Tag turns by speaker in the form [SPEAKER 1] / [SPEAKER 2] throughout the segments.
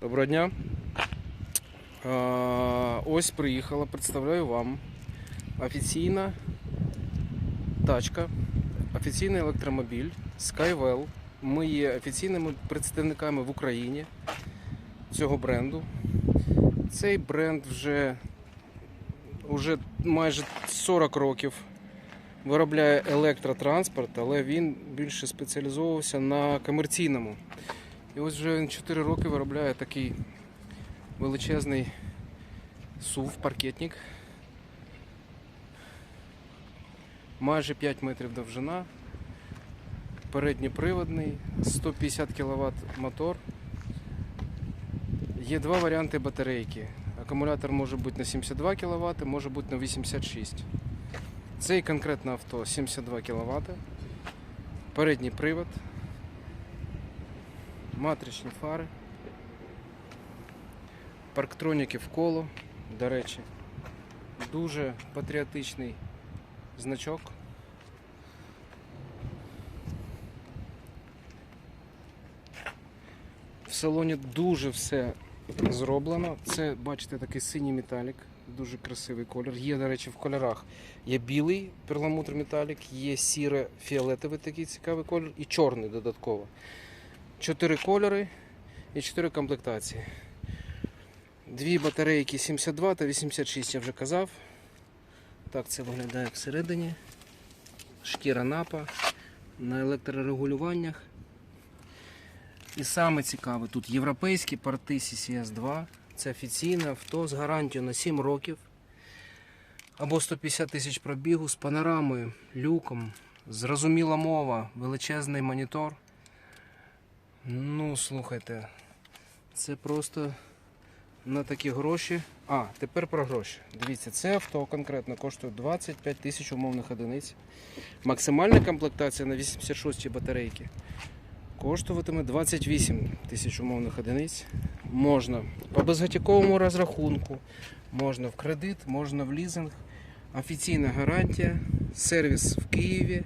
[SPEAKER 1] Доброго дня. Ось приїхала, представляю вам офіційна тачка, офіційний електромобіль Skywell. Ми є офіційними представниками в Україні цього бренду. Цей бренд вже, вже майже 40 років виробляє електротранспорт, але він більше спеціалізовувався на комерційному. І ось вже він 4 роки виробляє такий величезний сув, паркетник. Майже 5 метрів довжина. Передньоприводний, 150 кВт мотор. Є два варіанти батарейки. Акумулятор може бути на 72 кВт, може бути на 86. Цей конкретно авто 72 кВт. Передній привод матричні фари, парктроніки в коло, до речі, дуже патріотичний значок. В салоні дуже все зроблено. Це, бачите, такий синій металік, дуже красивий колір. Є, до речі, в кольорах. Є білий перламутр металік, є сіре-фіолетовий такий цікавий колір і чорний додатково. Чотири кольори і чотири комплектації. Дві батарейки 72 та 86, я вже казав. Так це виглядає всередині. Шкіра напа на електрорегулюваннях. І саме цікаве, тут європейські порти CCS2. Це офіційне авто з гарантією на 7 років. Або 150 тисяч пробігу з панорамою, люком, зрозуміла мова, величезний монітор. Ну, слухайте, це просто на такі гроші. А, тепер про гроші. Дивіться, це авто конкретно коштує 25 тисяч умовних одиниць. Максимальна комплектація на 86 батарейки коштуватиме 28 тисяч умовних одиниць. Можна по безготівковому розрахунку, можна в кредит, можна в лізинг. Офіційна гарантія, сервіс в Києві.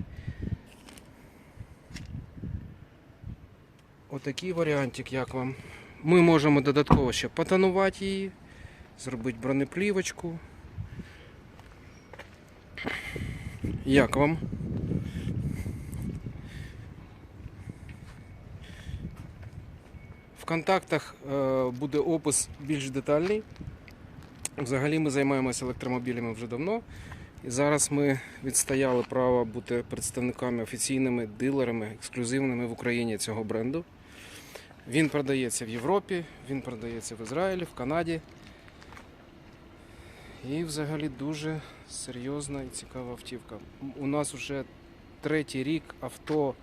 [SPEAKER 1] Отакий варіантик, як вам. Ми можемо додатково ще потонувати її, зробити бронеплівочку. Як вам? В контактах е, буде опис більш детальний. Взагалі ми займаємося електромобілями вже давно. І зараз ми відстояли право бути представниками офіційними дилерами, ексклюзивними в Україні цього бренду. Він продається в Європі, він продається в Ізраїлі, в Канаді. І взагалі дуже серйозна і цікава автівка. У нас вже третій рік авто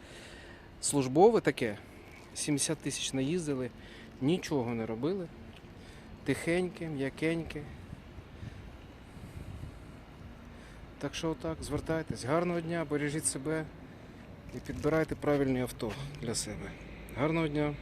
[SPEAKER 1] службове таке. 70 тисяч наїздили, нічого не робили. Тихеньке, м'якеньке. Так що отак, звертайтесь. Гарного дня, бережіть себе і підбирайте правильне авто для себе. Гарного дня!